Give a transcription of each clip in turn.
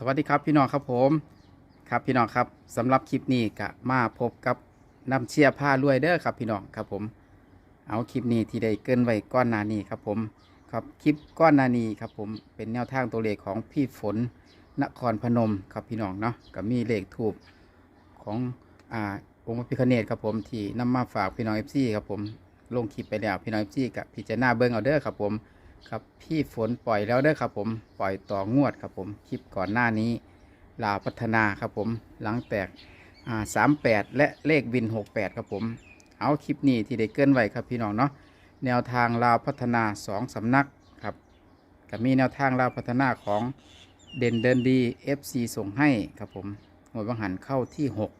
สวัสดีครับพี่น้องครับผมครับพี่น้องครับสำหรับคลิปนี้ก็มาพบกับน้ำเชียร์ผ้ารวยเด้อครับพี่น้องครับผม เอาคลิปนี้ที่ได้เกินไว้ก้อนนานีครับผมครับคลิปก้อนนานีครับผมเป็นแนวทางตัวเลขของพี่ฝนนครพนมครับพี่น้องเนาะก็มีเลขถูกของอ่าองค์พระพิฆเนศครับผมที่นำมาฝากพี่น้องเอฟซีครับผมลงคลิปไปแล้วพี่น้องเอฟซีกับพิจารณาเบิ้งเอาเด้อครับผม ครับพี่ฝนปล่อยแล้วเด้อครับผมปล่อยต่องวดครับผมคลิปก่อนหน้านี้ลาพัฒนาครับผมหลังแตกอ่าสามแปดและเลขวินหกแปดครับผม เอาคลิปนี้ที่ได้เกินไว้ครับพี่น้องเนาะแนวทางลาวพัฒนาสองสำนักครับก็มีแนวทางลาวพัฒนาของเด่นเดินดี FC ส่งให้ครับผมหมวดวังหันเข้าที่หก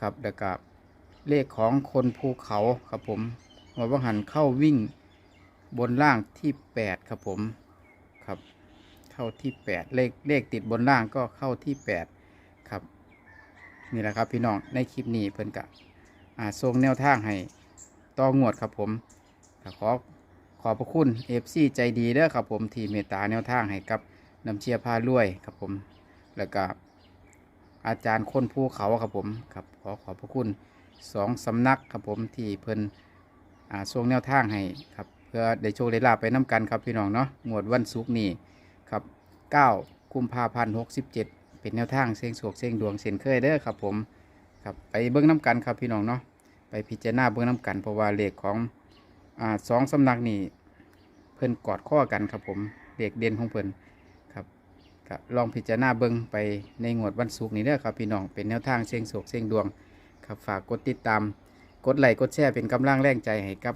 ครับแล้วก็เลขของคนภูเขาครับผมหมวดวังหันเข้าวิ่ง บนล่างที่8ครับผมครับ เข้าที่8เลขเลขติดบนล่างก็เข้าที่8ครับนี่แหละครับพี่น้องในคลิปนี้เพิ่นกะอ่าส่งแนวทางให้ต่องวดครับผมขอขอบพระคุณเอฟซีใจดีเด้อครับผมที่เมตตาแนวทางให้กับน้ำเชียร์พารวยครับผม แล้วก็อาจารย์คนภูเขาครับผมครับขอขอบพระคุณสองสำนักครับผมที่เพิ่นอ่าส่งแนวทางให้ครับ พื่อได้โชคได้ลาบไปน้ำกันครับพี่น้องเนาะงวดวันศุกร์นี้ครับ9กุมภาพันธ์67 เป็นแนวทางเสียงโศกเสียงดวงเสียนเคยเด้อครับผมครับไปเบิ้งน้ำกันครับพี่น้องเนาะไปพิจารณาเบิ้งน้ำกันเพราะว่าเลขของอ่าสองสำนักนี่เพิ่นกอดข้อกันครับผมเลขเด่นของเพิ่นครับก็ลองพิจารณาเบิ้งไปในงวดวันศุกร์นี้เด้อครับพี่น้องเป็นแนวทางเสียงโศกเสียงดวงครับฝากกดติดตาม กดไลค์กดแชร์เป็นกำลังแรงใจให้กับ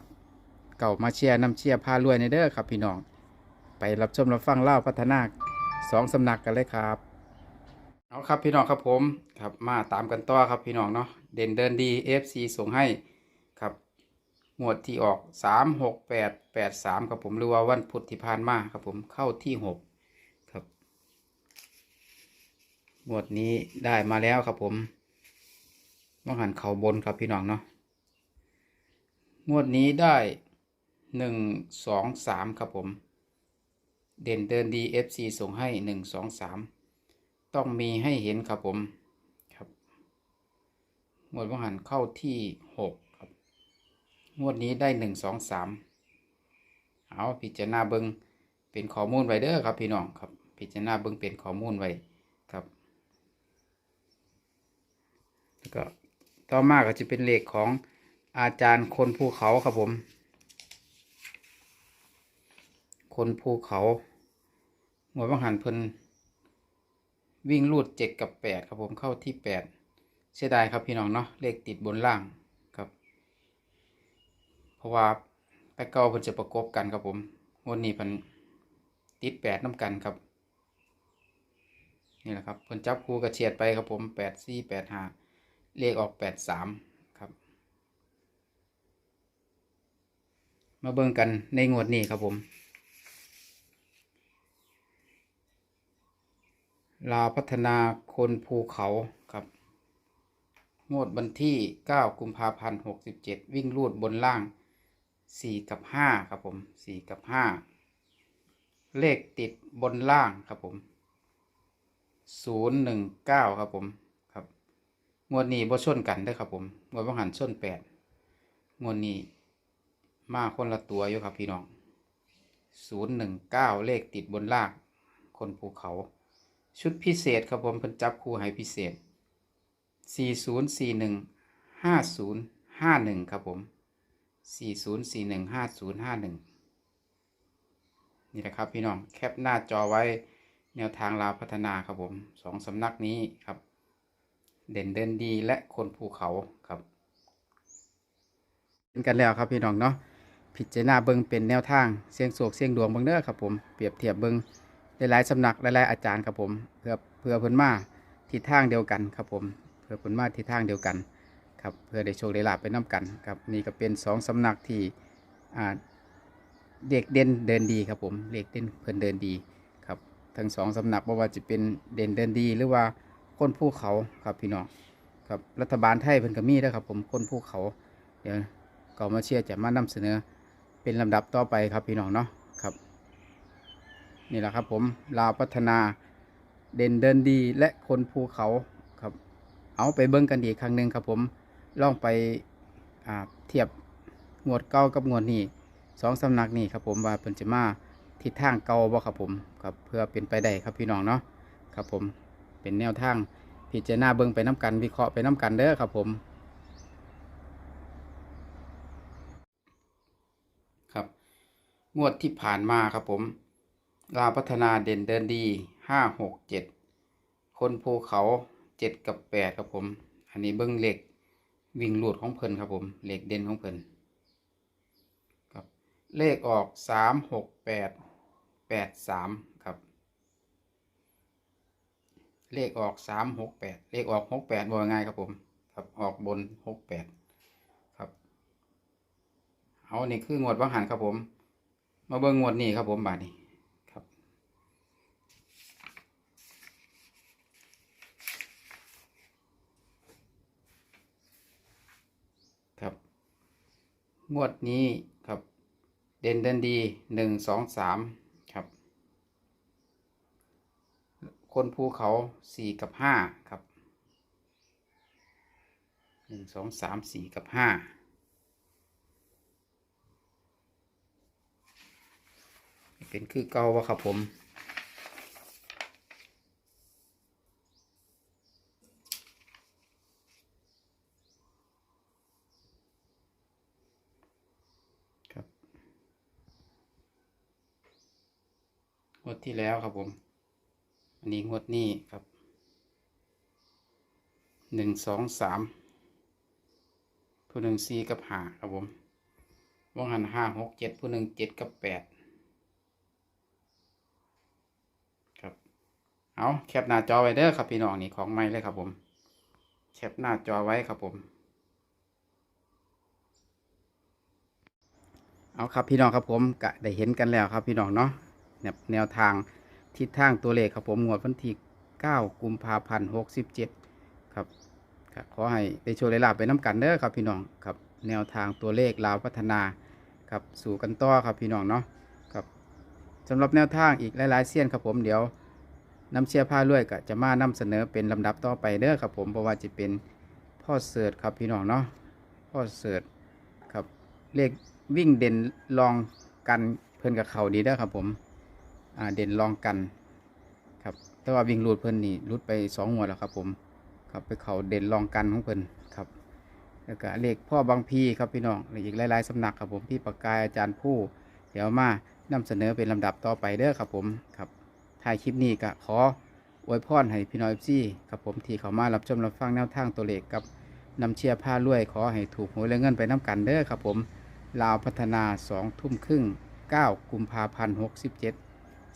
เก่ามาเชียร์น้ำเชียร์พารวยในเด้อครับพี่น้อง ไปรับชมรับฟังเล่าพัฒนาสองสำนักกันเลยครับเอาครับพี่น้องครับผมครับมาตามกันต่อครับพี่น้องเนาะเด่นเดินดี FC ส่งให้ครับหมวดที่ออกสามหกแปดแปดสามครับผมหรือว่าวันพุธที่ผ่านมาครับผมเข้าที่หกครับหมวดนี้ได้มาแล้วครับผมต้องหันเข่าบนครับพี่น้องเนาะงวดนี้ได้ หนึ่งสองสามครับผม เด่นเดินดี FC ส่งให้หนึ่งสองสามต้องมีให้เห็นครับผมครับงวดวังหันเข้าที่หกครับงวดนี้ได้หนึ่งสองสามเอาพิจารณาเบิงเป็นข้อมูลไว้เด้อครับพี่น้องครับ พิจารณาเบิงเป็นข้อมูลไว้ครับแล้วก็ต่อมาก็จะเป็นเลขของอาจารย์คนภูเขาครับผม คนภูเขาหัวบังหันเพิ่นวิ่งลูดเจ็ดกับแปดครับผมเข้าที่แปดเสียดายครับพี่น้องเนาะเลขติดบนล่างครับ เพราะว่าไปเก่าเพิ่นจะประกบกันครับผมวันนี้เพิ่นติดแปดน้ำกันครับนี่แหละครับเพิ่นจับคู่กระเฉียดไปครับผมแปดสี่แปดห้าเลขออกแปดสามครับ มาเบิ่งกันในงวดนี้ครับผม ลาวพัฒนาคนภูเขาครับ งวดวันที่ 9 กุมภาพันธ์ 67 วิ่งรูดบนล่าง 4 กับ 5 ครับผม 4 กับ 5 เลขติดบนล่างครับผม 019 ครับผม ครับ งวดนี้บ่ชนกันด้อครับผม งวดว่างหันชน8 งวดนี้มาคนละตัวอยู่ครับพี่น้องศูนย์หนึ่งเก้าเลขติดบนล่าง คนภูเขา ชุดพิเศษครับผมเพิ่นจับคู่ให้พิเศษสี่ศูนย์สี่หนึ่งห้าศูนย์ห้าหนึ่งครับผมสี่ศูนย์สี่หนึ่งห้าศูนย์ห้าหนึ่งนี่แหละครับพี่น้องแคปหน้าจอไว้แนวทางลาวพัฒนาครับผมสองสำนักนี้ครับ เด่นเดินดีและคนภูเขาครับเป็นกันแล้วครับพี่น้องเนาะพิจารณาเบิงเป็นแนวทางเสียงโศกเสียงดวงเบิงเด้อครับผมเปรียบเทียบเบิง หลายๆสำนักหลายๆอาจารย์ครับผมเพื่อเพื่อเพิ่นมาทิศทางเดียวกันครับผมเพื่อเพิ่นมาทิศทางเดียวกันครับเพื่อได้โชคได้ลาบไปน้กันครับนี่ก็เป็นสองสำนักที่เด็กเด่นเดินดีครับผมเด็กเด่นเพิ่นเดินดีครับทั้งสองสำนักบ่ว่าจะเป็นเด่นเดินดีหรือว่าคนภูเขาครับพี่น้องครับรัฐบาลไทยเพิ่นก็มีเด้อครับผมคนภูเขาเดี๋ยวก็มาเชียร์จะมานำเสนอเป็นลำดับต่อไปครับพี่น้องเนาะครับ นี่แหละครับผมลาวพัฒนาเด่นเดินดีและคนภูเขาครับ เอาไปเบิ้งกันอีกครั้งหนึ่งครับผมลองไปเทียบงวดเก่ากับงวดนี้สองสำนักนี้ครับผมว่าเป็นจะมาทิศทางเก่าบ่ครับผมครับเพื่อเป็นไปได้ครับพี่น้องเนาะครับผมเป็นแนวทางพิจารณาเบิ้งไปน้กันวิเคราะห์ไปน้กันเด้อครับผมครับ งวดที่ผ่านมาครับผม ลาพัฒนาเด่นเดินดีห้าหกเจ็ดคนภูเขาเจ็ดกับแปดครับผม อันนี้เบิ้งเหล็กวิ่งหลุดของเพิ่นครับผมเหล็กเด่นของเพิ่นครับเลขออกสามหกแปดแปดสามครับ เลขออกสามหกแปดเลขออกหกแปดบ่ง่ายครับผมครับออกบนหกแปดครับเอานี่คืองวดวังหันครับผม มาเบิ่งงวดนี้ครับผมบาทนี้ครับ ครับ งวดนี้ครับ เด่นเด่นดีหนึ่งสองสามครับ คนภูเขาสี่กับห้าครับหนึ่งสองสามสี่กับห้าเป็นคือเก่าวะครับผม งวดที่แล้วครับผม อันนี้งวดนี้ครับหนึ่งสองสามผู้หนึ่งสี่กับห้าครับผมว่างหันห้าหกเจ็ดผู้หนึ่งเจ็ดกับแปดครับ เอาแคปหน้าจอไว้เด้อครับพี่น้องนี่ของใหม่เลยครับผม แคปหน้าจอไว้ครับผมเอาครับพี่น้องครับผมกะได้เห็นกันแล้วครับพี่น้องเนาะ แนวแนวทางทิศทางตัวเลขครับผมงวดวันที่9กุมภาพันธ์67ครับก็ขอให้ได้โชว์ได้ลาบไปน้ำกันเด้อครับพี่น้องครับแนวทางตัวเลขลาวพัฒนาครับสู่กันต่อครับพี่น้องเนาะครับสำหรับแนวทางอีกหลายๆเสี้ยนครับผมเดี๋ยวน้ำเชียร์ผ้าลวยก็จะมานำเสนอเป็นลำดับต่อไปเด้อครับผมเพราะว่าจะเป็นพ่อเสิร์ตครับพี่น้องเนาะพ่อเสิร์ตครับเลขวิ่งเด่นลองกันเพิ่นกับเขาดีเด้อครับผม เด่นลองกันครับแต่ว่าวิ่งรูดเพิ่นนี่รูดไปสองหัวแล้วครับผมครับไปเขาเด่นลองกันของเพิ่นครับแล้วก็เลขพ่อบางพีครับพี่น้องและอีกหลายๆสำนักครับผมพี่ประกายอาจารย์ผู้ เดี๋ยวมานำเสนอเป็นลำดับต่อไปเด้อครับผมครับถ่ายคลิปนี้ก็ขออวยพรให้พี่น้อยซี่กับผมที่เขามารับชมรับฟังแนวทางตัวเลขกับนำเชียร์ผ้ารวยขอให้ถูกหวยและเงินไปน้ำกันเด้อครับผม ลาวพัฒนาสองทุ่มครึ่ง9กุมภาพันธ์67